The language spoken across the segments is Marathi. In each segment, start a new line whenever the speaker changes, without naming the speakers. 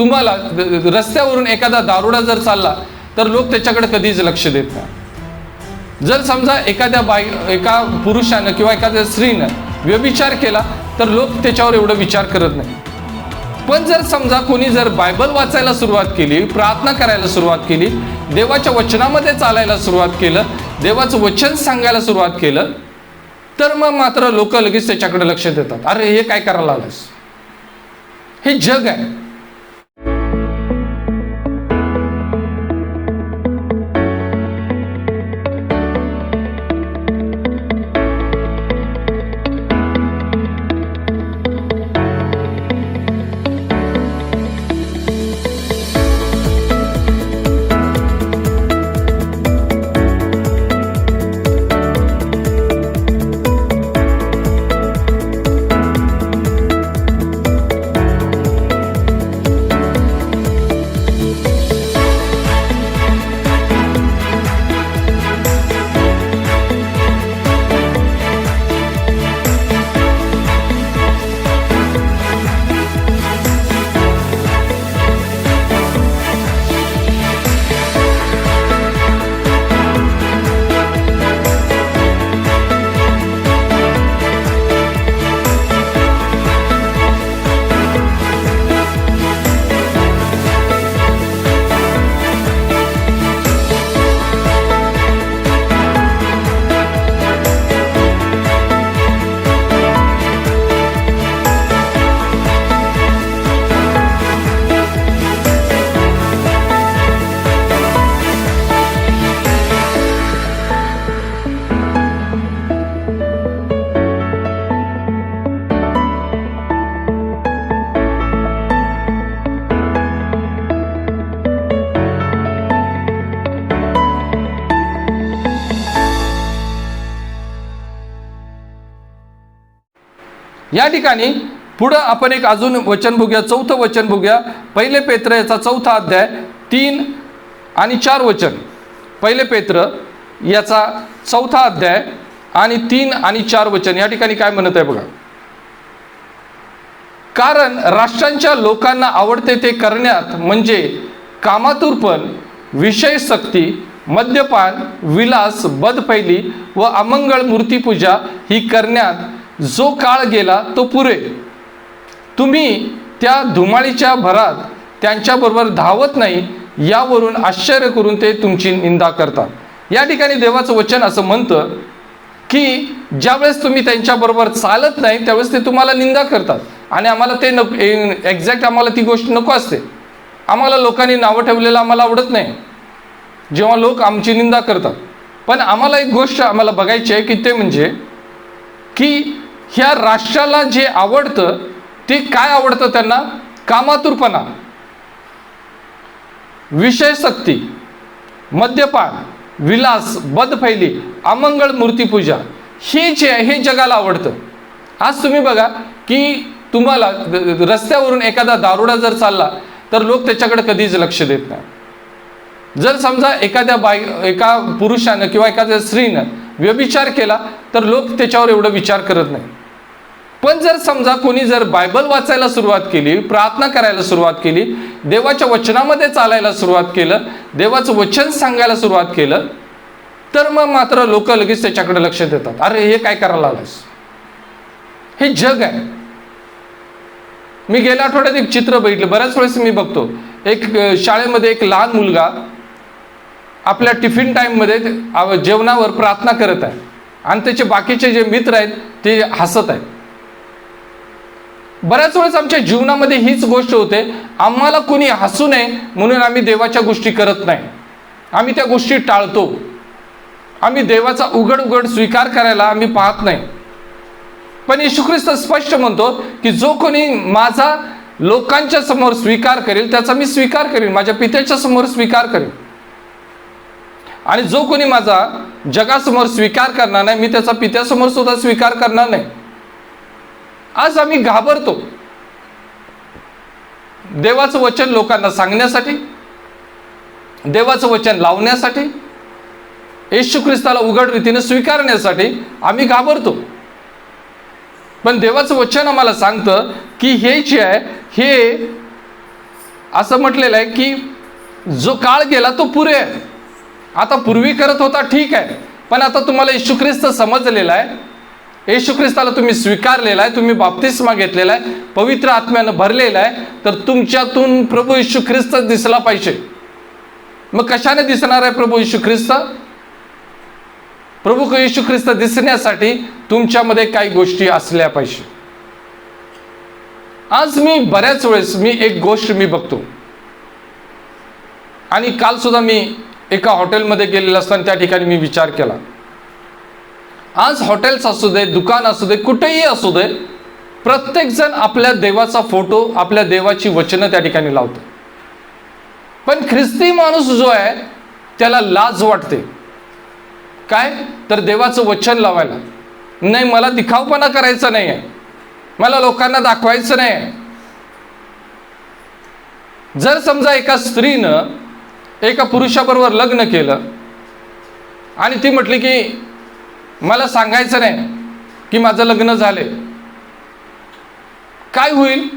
तुम्हाला रस्त्यावरून एखादा दारुडा जर चालला तर लोक त्याच्याकडे कधीच लक्ष देत नाही. जर समजा एखाद्या बाई एका पुरुषानं किंवा एखाद्या स्त्रीनं व्यभिचार केला तर लोक त्याच्यावर एवढं विचार करत नाही. पण जर समजा कोणी जर बायबल वाचायला सुरुवात केली प्रार्थना करायला सुरुवात केली देवाच्या वचनामध्ये चालायला सुरुवात केलं देवाचं वचन सांगायला सुरुवात केलं तर मग मात्र लोक लगेच त्याच्याकडे लक्ष देतात. अरे हे काय करायला आलंस हे जग आहे. या ठिकाणी पुढं आपण एक अजून वचन बघूया चौथं वचन बघूया. पहिले पेत्र याचा चौथा अध्याय तीन आणि चार वचन. पहिले पेत्र याचा चौथा अध्याय आणि तीन आणि चार वचन. या ठिकाणी काय म्हणत आहे बघा. कारण राष्ट्रांच्या लोकांना आवडते ते करण्यात म्हणजे कामातूरपण विषय सक्ती मद्यपान विलास बदपैली व अमंगळ मूर्तीपूजा ही करण्यात जो काळ गेला तो पुरे. तुम्ही त्या धुमाळीच्या भरात त्यांच्याबरोबर धावत नाही यावरून आश्चर्य करून ते तुमची निंदा करतात. या ठिकाणी देवाचं वचन असं म्हणतं की ज्यावेळेस तुम्ही त्यांच्याबरोबर चालत नाही त्यावेळेस ते तुम्हाला निंदा करतात. आणि आम्हाला ते न एक्झॅक्ट आम्हाला ती गोष्ट नको असते. आम्हाला लोकांनी नावं ठेवलेलं आम्हाला आवडत नाही. जेव्हा लोक आमची निंदा करतात. पण आम्हाला एक गोष्ट आम्हाला बघायची आहे की ते म्हणजे की ह्या राष्ट्राला जे आवडतं ते काय आवडतं त्यांना? कामातुरपणा. विषय सक्ती मद्यपान विलास बदफैली अमंगळ मूर्तीपूजा हे जे आहे हे जगाला आवडतं. आज तुम्ही बघा की तुम्हाला रस्त्यावरून एखादा दारुडा जर चालला तर लोक त्याच्याकडे कधीच लक्ष देत नाही. जर समजा एखाद्या बाई एका पुरुषानं किंवा एखाद्या स्त्रीनं व्यभिचार केला तर लोक त्याच्यावर एवढं विचार करत नाही. पण जर समजा कोणी जर बायबल वाचायला सुरुवात केली प्रार्थना करायला सुरुवात केली देवाच्या वचनामध्ये चालायला सुरुवात केलं देवाचं वचन सांगायला सुरुवात केलं तर मग मात्र लोक लगेच त्याच्याकडे लक्ष देतात. अरे हे काय करायला आलंस हे जग आहे. मी गेल्या आठवड्यात एक चित्र बघितलं. बऱ्याच वेळेस मी बघतो. एक शाळेमध्ये एक लहान मुलगा आपल्या टिफिन टाईममध्ये जेवणावर प्रार्थना करत आहे. आणि त्याचे बाकीचे जे मित्र आहेत ते हसत आहेत. बऱ्याच वेळेस आमच्या जीवनामध्ये हीच गोष्ट होते आम्हाला कोणी हसू नये म्हणून आम्ही देवाच्या गोष्टी करत नाही. आम्ही त्या गोष्टी टाळतो. आम्ही देवाचा उघड उघड स्वीकार करायला आम्ही पाहत नाही. पण येशू ख्रिस्त स्पष्ट म्हणतो की जो कोणी माझा लोकांच्या समोर स्वीकार करेल त्याचा मी स्वीकार करेन माझ्या पित्याच्या समोर स्वीकार करेन. आणि जो कोणी माझा जगासमोर स्वीकार करणार नाही मी त्याचा पित्यासमोर सुद्धा स्वीकार करणार नाही. आज आम्ही घाबरतो. देवाचं वचन लोकांना सांगण्यासाठी देवाचं वचन लावण्यासाठी येशू ख्रिस्ताला उघड रीतीने स्वीकारण्यासाठी आम्ही घाबरतो. पण देवाचं वचन आम्हाला सांगतं की हे जे आहे हे असं म्हटलेलं आहे की जो काळ गेला तो पुरे आहे. आता पूर्वी करत होता ठीक आहे पण आता तुम्हाला येशू ख्रिस्त समजलेला आहे येशू ख्रिस्ताला तुम्ही स्वीकारलेला आहे तुम्ही बाप्तिस्मा घेतलेला आहे पवित्र आत्म्यानं भरलेला आहे तर तुमच्यातून प्रभू येशू ख्रिस्त दिसला पाहिजे. मग कशाने दिसणार आहे प्रभू येशू ख्रिस्त प्रभू येशू ख्रिस्त दिसण्यासाठी तुमच्यामध्ये काही गोष्टी असल्या पाहिजे. आज मी बऱ्याच वेळेस मी एक गोष्ट मी बघतो. आणि काल सुद्धा मी एका हॉटेलमध्ये गेलेलो असताना त्या ठिकाणी मी विचार केला. आज हॉटेल्स असू दे दुकान असू दे कुठेही असू दे प्रत्येकजण आपल्या देवाचा फोटो आपल्या देवाची वचनं त्या ठिकाणी लावतो. पण ख्रिस्ती माणूस जो आहे त्याला लाज वाटते. काय? तर देवाचं वचन लावायला. नाही मला दिखावपणा करायचा नाही आहे मला लोकांना दाखवायचं नाही आहे जर समजा एका स्त्रीनं एका पुरुषाबरोबर लग्न केलं आणि ती म्हटली की मला सांगायचं नाही की माझं लग्न झाले काय होईल?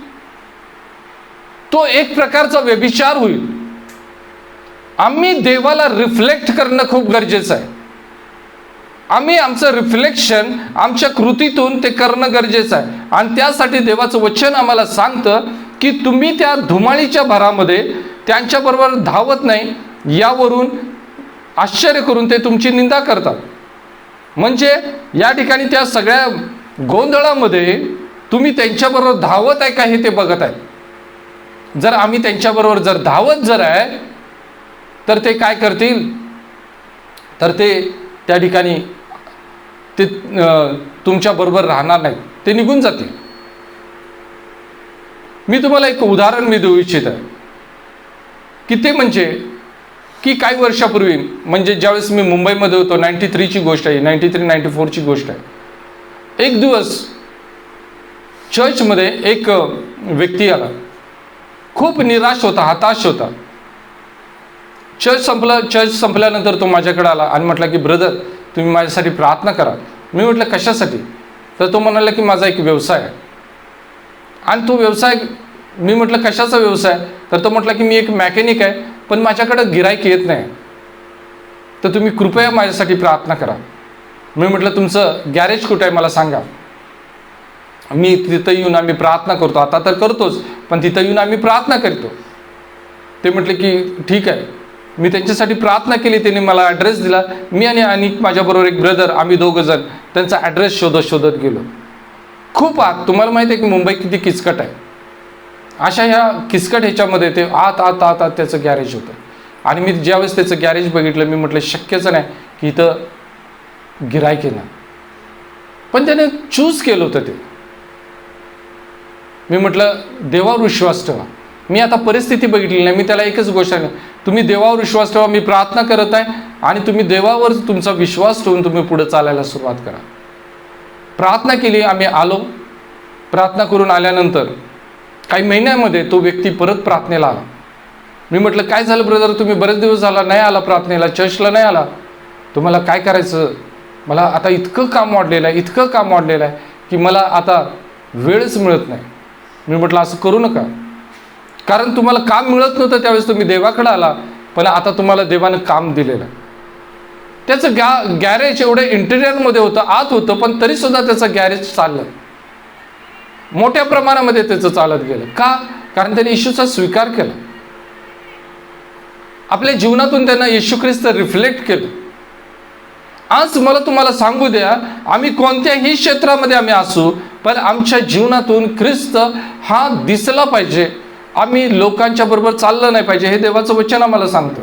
तो एक प्रकारचा व्यभिचार होईल. आम्ही देवाला रिफ्लेक्ट करणं खूप गरजेचं आहे. आम्ही आमचं रिफ्लेक्शन आमच्या कृतीतून ते करणं गरजेचं आहे. आणि त्यासाठी देवाचं वचन आम्हाला सांगतं की तुम्ही त्या धुमाळीच्या भरामध्ये त्यांच्याबरोबर धावत नाही यावरून आश्चर्य करून ते तुमची निंदा करतात. म्हणजे या ठिकाणी त्या सगळ्या गोंधळामध्ये तुम्ही त्यांच्याबरोबर धावत आहे का हे ते बघत आहेत जर आम्ही त्यांच्याबरोबर जर धावत जर आहे तर ते काय करतील? तर ते त्या ठिकाणी ते तुमच्याबरोबर राहणार नाहीत. ते निघून जातील. मी तुम्हाला एक उदाहरण मी देऊ इच्छित आहे. की ते म्हणजे की काही वर्षापूर्वी म्हणजे ज्यावेळेस मी मुंबईमध्ये होतो नाईन्टी थ्रीची गोष्ट आहे नाईन्टी थ्री नाईन्टी फोरची गोष्ट आहे. एक दिवस चर्चमध्ये एक व्यक्ती आला. खूप निराश होता हताश होता. चर्च संपलं चर्च संपल्यानंतर तो माझ्याकडे आला आणि म्हटला की ब्रदर तुम्ही माझ्यासाठी प्रार्थना करा. मी म्हटलं कशासाठी? तर तो म्हणाला की माझा एक व्यवसाय आहे. आणि तो व्यवसाय मी म्हटलं कशाचा व्यवसाय? तर तो म्हटला की मी एक मॅकॅनिक आहे पण माझ्याकडं गिरायक येत नाही. तर तुम्ही कृपया माझ्यासाठी प्रार्थना करा. मी म्हटलं तुमचं गॅरेज कुठं आहे? मला सांगा. मी तिथं येऊन आम्ही प्रार्थना करतो. आता तर करतोच पण तिथं येऊन आम्ही प्रार्थना करतो. ते म्हटले की ठीक आहे. मी त्यांच्यासाठी प्रार्थना केली त्यांनी मला ॲड्रेस दिला. मी आणि आणि माझ्याबरोबर एक ब्रदर आम्ही दोघं जण त्यांचा ॲड्रेस शोधत शोधत गेलो. खूप आत तुम्हाला माहिती आहे की मुंबई किती किचकट आहे? अशा ह्या किचकट ह्याच्यामध्ये ते आत आत आत आत त्याचं गॅरेज होतं. आणि मी ज्यावेळेस त्याचं गॅरेज बघितलं मी म्हटलं शक्यच नाही की इथं गिरायक येणार. पण त्याने चूज केलं होतं ते. मी म्हटलं देवावर विश्वास ठेवा. मी आता परिस्थिती बघितली नाही मी त्याला एकच गोष्ट आहे तुम्ही देवावर विश्वास ठेवा मी प्रार्थना करत आहे आणि तुम्ही देवावर तुमचा विश्वास ठेवून तुम्ही पुढे चालायला सुरुवात करा. प्रार्थना केली आम्ही आलो. प्रार्थना करून आल्यानंतर काही महिन्यामध्ये तो व्यक्ती परत प्रार्थनेला आला. मी म्हटलं काय झालं ब्रदर तुम्ही बरेच दिवस झाला नाही आला प्रार्थनेला चर्चला नाही आला. तुम्हाला काय करायचं? मला आता इतकं काम वाढलेलं आहे इतकं काम वाढलेलं आहे की मला आता वेळच मिळत नाही. मी म्हटलं असं करू नका. कारण तुम्हाला काम मिळत नव्हतं त्यावेळेस तुम्ही देवाकडे आला पण आता तुम्हाला देवानं काम दिलेलं आहे. त्याचं गॅ गॅरेज एवढं इंटेरियरमध्ये होतं आत होतं पण तरीसुद्धा त्याचं गॅरेज चाललं. मोठ्या प्रमाणामध्ये त्याचं चालत गेलं. का? कारण त्याने येशूचा स्वीकार केला. आपल्या जीवनातून त्यांना येशू ख्रिस्त रिफ्लेक्ट केलं. आज मला तुम्हाला सांगू द्या आम्ही कोणत्याही क्षेत्रामध्ये आम्ही असू पण आमच्या जीवनातून ख्रिस्त हा दिसला पाहिजे. आम्ही लोकांच्या बरोबर चाललं नाही पाहिजे हे देवाचं वचन आम्हाला सांगतं.